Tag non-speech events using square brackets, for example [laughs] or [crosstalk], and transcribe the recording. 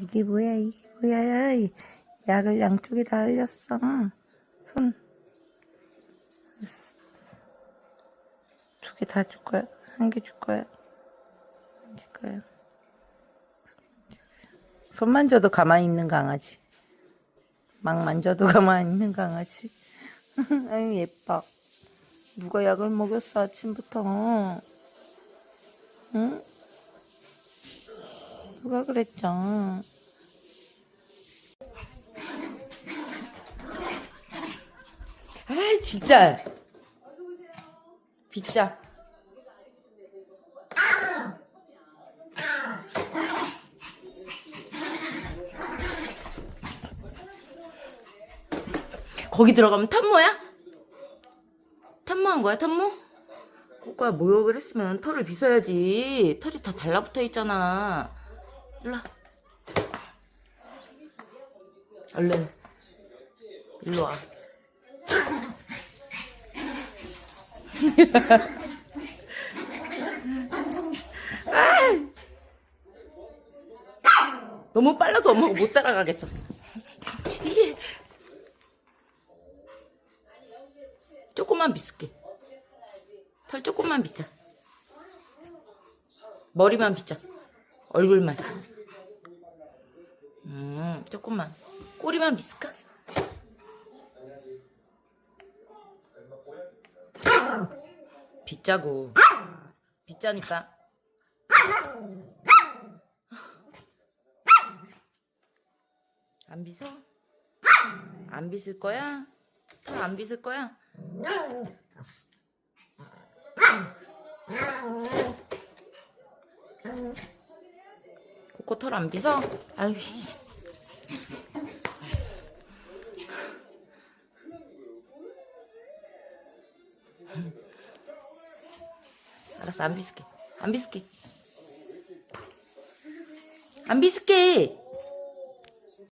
이게 뭐야 이게 뭐야. 이 약을 양쪽에 다 흘렸어. 손. 두 개 다 줄 거야. 한 개 줄 거야. 한 개 거야. 손만 줘도 가만히 있는 강아지. 막 만져도 [laughs] 가만히 있는 강아지. [laughs] 아유 예뻐. 누가 약을 먹였어 아침부터 누가 그랬죠? 아 진짜. 빗자. 거기 들어가면 탐모야? 탐모한 거야 탐모? 꼬꼬야 모욕을 했으면 털을 빗어야지. 털이 다 달라붙어 있잖아 일로 와 얼른 일로 와 [laughs] 너무 빨라서 엄마가 못 따라가겠어. 조금만 빗을게. 털 조금만 빗자. 머리만 빗자. 얼굴만. 음, 조금만. 꼬리만 빗을까? 빗자고. 빗자니까. 안 빗어? 안 빗을 거야? 털안 빗을 거야? 코코 털 안 빗어? 아유 씨. 알았어 안 빗을게 안 빗을게 안 빗을게